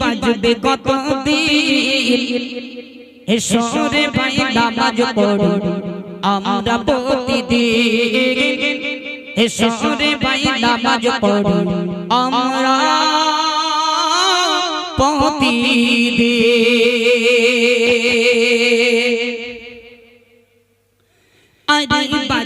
বাজবে কত দিন? এসরে ভাই নামাজ পড়ি। আমরা প্রতিদিন এসরে ভাই নামাজ পড়ি। আমরা প্রতিদিন আরে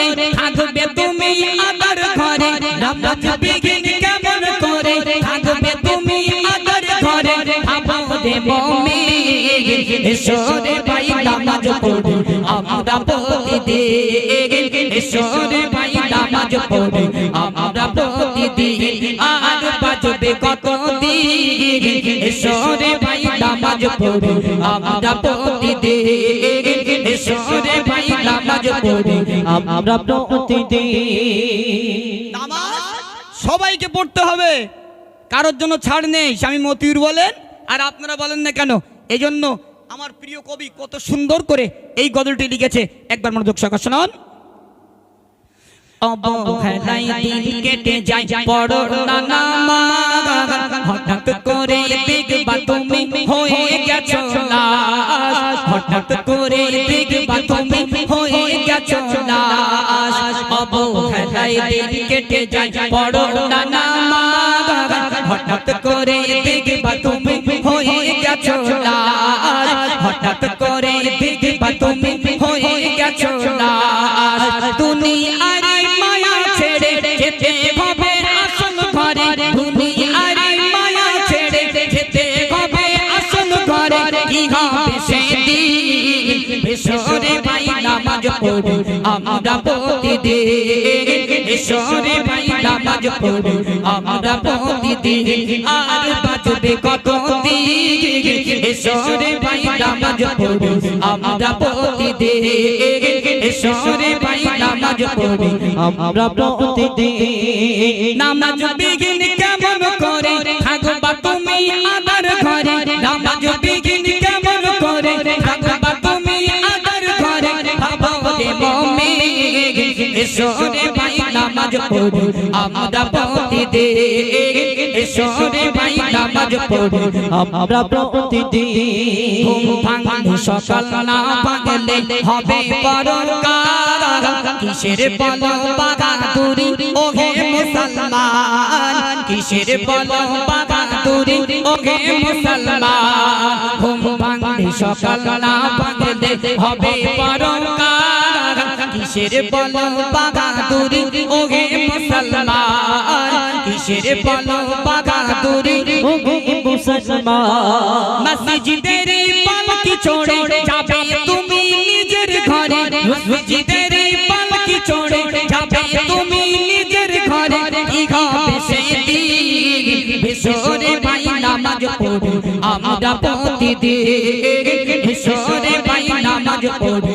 করে থাকবে তুমি আদর ঘরে। নামাজ বিঘিন কেমন করে? থাকবে তুমি আদর ঘরে। ভাবো দেব মি ভাই, নামাজ পড়ি। আমরা প্রতিদিন এসরে ভাই, নামাজ পড়ি। আমরা প্রতিদিন আর বাজবে কত দিন এসরে ভাই, নামাজ পড়ি। আমরা প্রতিদিন নামাজ পড়ি আমরা প্রতিদিন। নামাজ? সবাইকে পড়তে হবে। কারোর জন্য ছাড় নেই স্বামী মতিউর বলেন আর আপনারা বলেন না কেন? এই জন্য আমার প্রিয় কবি কত সুন্দর করে এই গজলটি লিখেছে। একবার মনোযোগ সহকারে শুনুন। অবহেলায় দিন কেটে যায় পড়ো না হঠাৎ করে দেখবা তুমি গেছো লাশ হঠাৎ করে দেখবা তুমি হয়ে গেছো লাশ অবহেলায় দিন কেটে যায় পড়ো না নামাজ হঠাৎ করে দেখবা তুমি হয়ে গেছো লাশ হঠাৎ করে দেখবা তুমি হয়ে গেছো লাশ দুনিয়ার আমরা প্রতিদিন নামাজ আমরা আমরা আমরা বিঘিন কেমন করে? থাকবা তুমি আদার ঘরে, নামাজ বিঘিন এসরে ভাই নামাজ পড়ি। আমরা প্রতিদিন এসরে ভাই নামাজ পড়ি। আমরা প্রতিদিন ঘুম সকাল না ভাঙলে হবে পরকার। কিসের বল ও হে মুসলমান কিসের বল ও হে মুসলমান ঘুম সকাল না ভাঙলে হবে পরকার। কিসের বল বাগাদুরি ও হে মুসলমান, কিসের বল বাগাদুরি ও মুসলমান, মসজিদের পালকি ছোড়ে যাবে তুমি নিজের ঘরে? মসজিদের পালকি ছোড়ে যাবে তুমি নিজের ঘরে? কি হবে সেদিন বিশ্বরে ভাই নামাজ পড়ি আমরা প্রতিদিন বিশ্বরে ভাই নামাজ পড়ি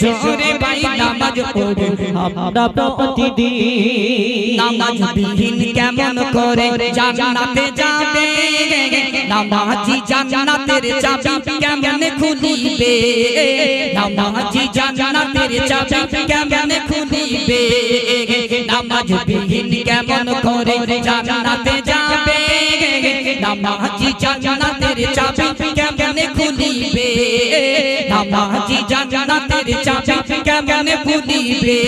বিশ্বরে ভাই নামাজ পড়ি আমরা প্রতিদিন নামাজ বিহীন কেমন করে জান্নাতে যাবে নামাজি জান্নাতের চাবি কেমন খুলিবে নামাজি জান্নাতের চাবি কেমন খুলিবে নামাজ বিহীন কেমন করে জান্নাতে যাবে নামাজি জান্নাতের চাবি কেমন খুলিবে নামাজি জান্নাতের চাবি কেমন খুলিবে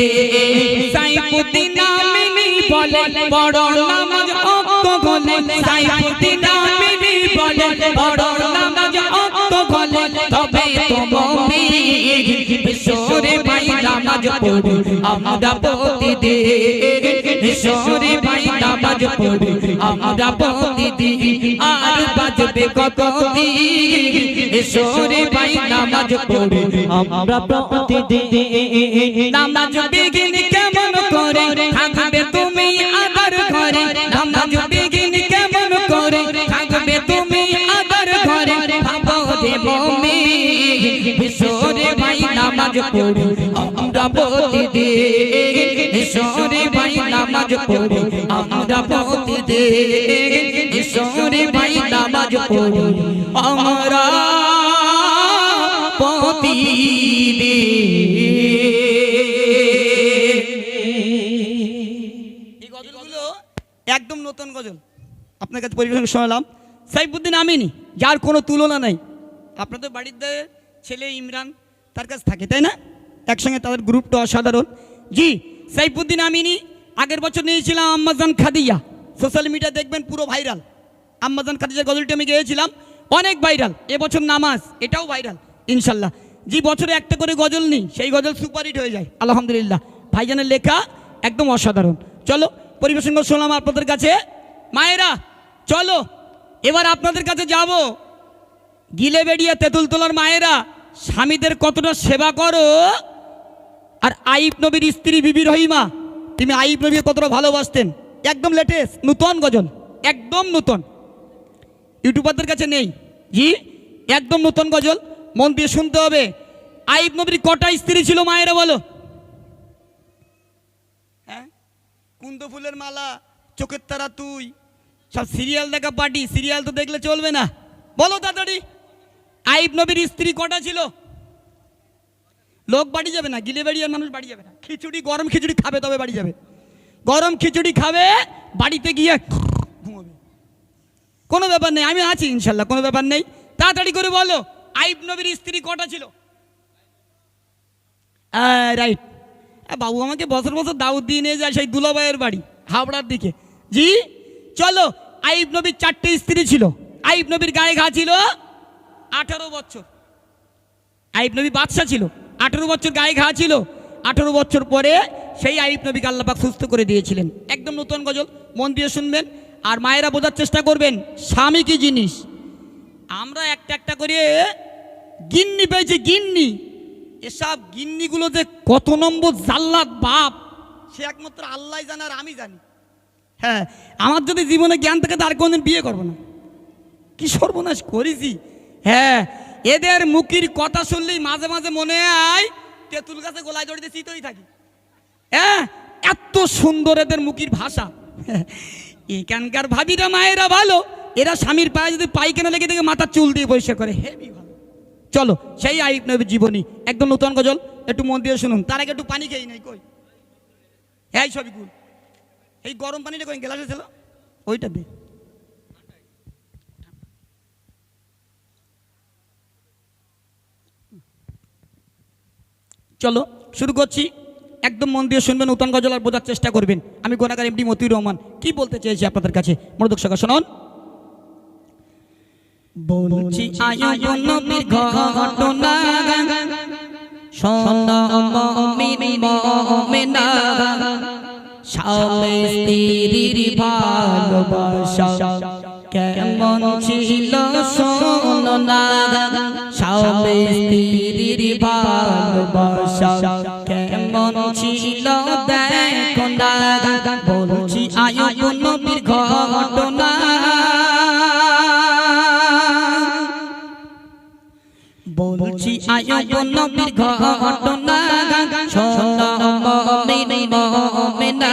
সাইফুদ্দিন আমিনী বলে বড় নামাজ অক্ত গলে সাইফুদ্দিন আমিনী বলে বড় নামাজ অক্ত গলে তবে তোমার মমি আমরা প্রতিদিন কেমন করে তুমি নামাজ পড়ি। আমরা প্রতিদিন ভাই নামাজ পড়ি। আমরা প্রতিদিন ভাই নামাজ পড়ি। আমরা একদম নতুন গজল। আপনার কাছে পরিবেশন শোনালাম। সাইফুদ্দিন আমিনি, যার কোনো তুলনা নাই। আপনাদের বাড়িতে ছেলে ইমরান তার কাছে থাকে, তাই না? একসঙ্গে তাদের গ্রুপটা অসাধারণ। জি, সাইফুদ্দিন আমিনি, আগের বছর নিয়েছিলাম আম্মাজান খাদিয়া সোশ্যাল মিডিয়া দেখবেন, পুরো ভাইরাল আম্মাজান খাদিজা গজলটি আমি গেয়েছিলাম, অনেক ভাইরাল এবছর নামাজ, এটাও ভাইরাল ইনশাল্লাহ। জি, বছরে একটা করে গজল নিই, সেই গজল সুপারহিট হয়ে যায়, আলহামদুলিল্লাহ। ভাইজানের লেখা একদম অসাধারণ। চলো পরিবেশন শুনলাম আপনাদের কাছে। মায়েরা, চলো, এবার আপনাদের কাছে যাব। গিলে বেরিয়ে তেঁতুল তোলার মায়েরা স্বামীদের কতটা সেবা করো? আর আইব নবীর স্ত্রী বিবি রহিমা তুমি আইব নবীকে কতটা ভালোবাসতেন? একদম লেটেস্ট, নূতন গজল, একদম নূতন। ইউটিউবারদের কাছে নেই। জি, একদম নতুন গজল, মন দিয়ে শুনতে হবে। আইব নবীর কটা স্ত্রী ছিল মায়েরা বলো? হ্যাঁ? কুন্দ ফুলের মালা, চোখের তারা তুই, সব সিরিয়াল দেখা পার্টি, সিরিয়াল তো দেখলে চলবে না। বলো তাড়াতাড়ি। আইব নবীর স্ত্রী কটা ছিল? লোক বাড়ি যাবে না, গিলে বাড়ি আর মানুষ বাড়ি যাবে না। খিচুড়ি, গরম খিচুড়ি খাবে তবে বাড়ি যাবে। গরম খিচুড়ি খাবে, বাড়িতে গিয়ে ঘুমোবে। কোনো ব্যাপার নেই, আমি আছি ইনশাল্লাহ, কোনো ব্যাপার নেই। তাড়াতাড়ি করে বলো, আইব নবীর স্ত্রী কটা ছিল? রাইট। বাবু আমাকে বছর বছর দাউদ দিয়ে নিয়ে যায় সেই দুলাবাইয়ের বাড়ি, হাওড়ার দিকে। জি, চলো, আইব নবীর চারটে স্ত্রী ছিল। আইব নবীর গায়ে ঘা ছিল আঠারো বছর। আইব নবী বাদশা ছিল। আঠারো বছর গায়ে ঘা ছিল। আঠারো বছর পরে সেই আইব নবীকে আল্লাপাক সুস্থ করে দিয়েছিলেন। একদম নতুন গজল। মন দিয়ে শুনবেন আর মায়েরা বোঝার চেষ্টা করবেন, স্বামী কি জিনিস? আমরা একটা একটা করে গিন্নি পেয়েছি, গিন্নি। এসব গিন্নিগুলো যে কত নম্বর জাল্লাদ বাপ, সে একমাত্র আল্লাহ জানে আর আমি জানি। হ্যাঁ আমার যদি জীবনে জ্ঞান থাকে তার কোনদিন বিয়ে করব না। কি সর্বনাশ করেছি। হ্যাঁ এদের মুখির কথা শুনলেই মাঝে মাঝে মনে হয় তেঁতুল গাছে গোলায় জড়িতে চিতই থাকি। হ্যাঁ এত সুন্দর এদের মুখির ভাষা। হ্যাঁ, এখানকার ভাবিরা মায়েরা ভালো এরা স্বামীর পায়ে যদি পায়খানা লেগে থেকে মাথার চুল দিয়ে পরিষ্কার করে। হেবি ভালো। চলো সেই আইব নবীর জীবনী একদম নতুন গজল একটু মন দিয়ে শুনুন। তার আগে একটু পানি খেয়ে নেই কই? এই সবই গুল এই গরম পানিটা কই গ্লাসে ছিল? ওইটা দে। চলো, শুরু করছি। একদম মন দিয়ে শুনবেন নতুন গজল আর বোঝার চেষ্টা করবেন। আমি গোনাগার এমডি মতিউর রহমান। কি বলতে চেয়েছি আপনাদের কাছে? মনোদক সকা শুনুন। কেমন ছিল শোনো না। স্বামী স্ত্রীর ভালোবাসা কেমন ছিল দেখো না বলছি আয়ু নবীর ঘটনা বলছি আয়ু নবীর ঘটনা, শোনো মুমিন মুমিনা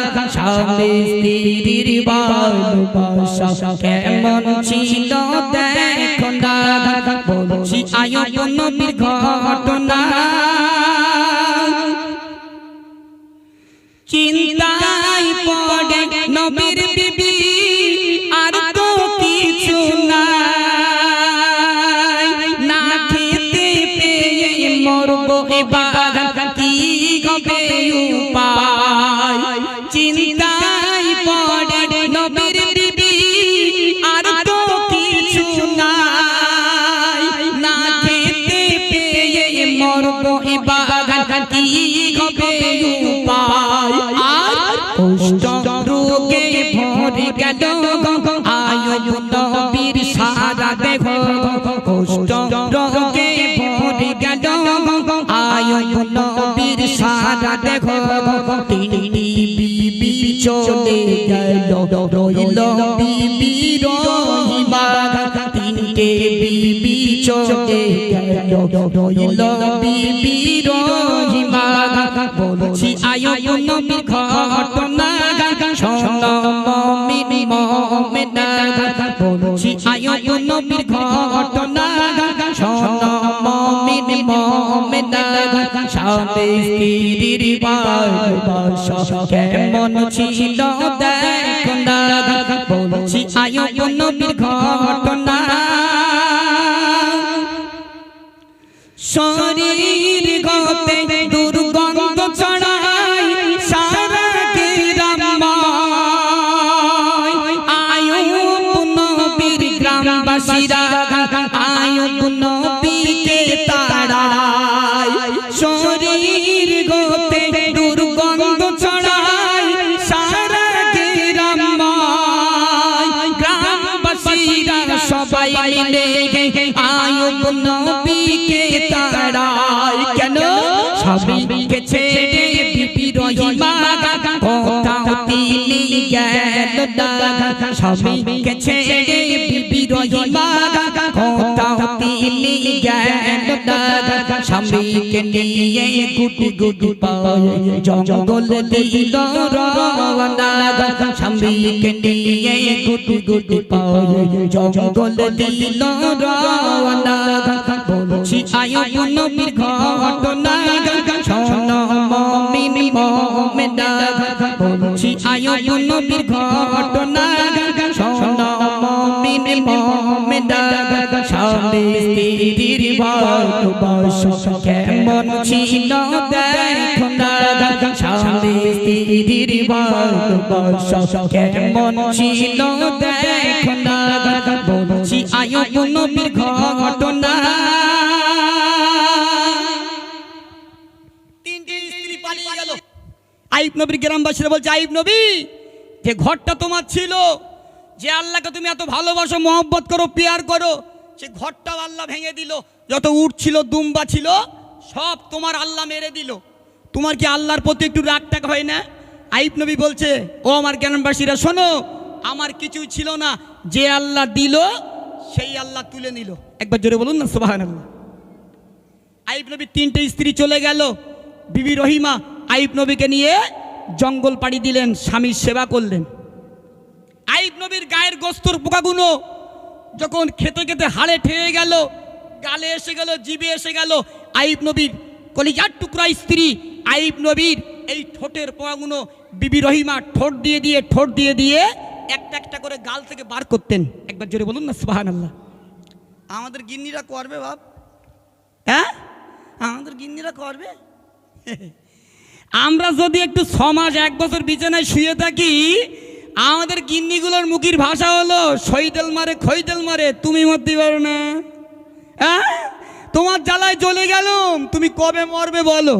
স্বামী স্ত্রীর ভালোবাসা কেমন ছিল দেখো না বলছি আয়ুব নবীর ঘটনা। চিন্তায় পড়ে নবীর বিবি। চলে গেল রইল বিবি রহিমা তিনটে বিবি চলে গেল রইল বিবি রহিমা বলছি আয়ুব নবীর ঘটনা শোনো মমিন মমিনা বলছি আয়ুব নবীর ঘটনা শোনো মমিনা স্বামী স্ত্রীর ভালোবাসা কেমন ছিল দেখো না বলছি আয়ুব নবীর ঘটনা। শরীর গতে সবাই মিলে আয়ুব নবীকে তাড়ায় কেন? সবাইকে ছেড়ে রহিমা। কোথাও তিনি গেল সবাইকে ছেড়ে রহিমা কোথাও তিনি গেল স্বামীকে নিয়ে গুটি গুটি পায় জঙ্গল দিল রওনা। স্বামীকে নিয়ে গুটি গুটি পায় জঙ্গল দিল বলছি আয়ুব নবীর ঘটনা শোনো মমিন মমিনা বলছি আয়ুব নবীর ঘটনা স্ত্রীর ভালোবাসা কেমন ছিল স্বামী স্ত্রীর না বলছি আইব যে ঘরটা তোমার ছিল, যে আল্লাহকে তুমি এত ভালোবাসো, মহব্বত করো, পেয়ার করো, সে ঘরটাও আল্লাহ ভেঙে দিল। যত উট ছিল, দুম্বা ছিল, সব তোমার আল্লাহ মেরে দিল। তোমার কি আল্লাহর প্রতি একটু রাগ টাগ হয় না? আইব নবী বলছে, ও আমার জ্ঞানবাসীরা, শোনো, আমার কিছুই ছিল না। যে আল্লাহ দিল, সেই আল্লাহ তুলে নিল। একবার জোরে বলুন না সুবাহ আল্লাহ আইব নবীর তিনটে স্ত্রী চলে গেল। বিবি রহিমা আইব নবীকে নিয়ে জঙ্গল পাড়ি দিলেন, স্বামীর সেবা করলেন। আইব নবীর গায়ের গোস্তর পোকাগুলো যখন খেতে খেতে হাড়ে ঠেয়ে গেল, গালে এসে গেল জিবে এসে গেল আইব নবীর কলিজার টুকরা স্ত্রী আইব নবীর এই ঠোঁটের পোকাগুলো বিবি রহিমা ঠোঁট দিয়ে দিয়ে ঠোঁট দিয়ে দিয়ে একটা একটা করে গাল থেকে বার করতেন। একবার জোরে বলুন না সুবাহান আল্লাহ আমাদের গিন্নিরা করবে বাপ হ্যাঁ? আমাদের গিন্নিরা করবে। আমরা যদি একটু সমাজ এক বছর বিছানায় শুয়ে থাকি আমাদের গিন্নিগুলোর মুখের ভাষা হলো সইদেল মারে খইদেল মারে তুমি মরতে পারো না। হ্যাঁ? তোমার জ্বালায় চলে গেলাম তুমি কবে মরবে বলো?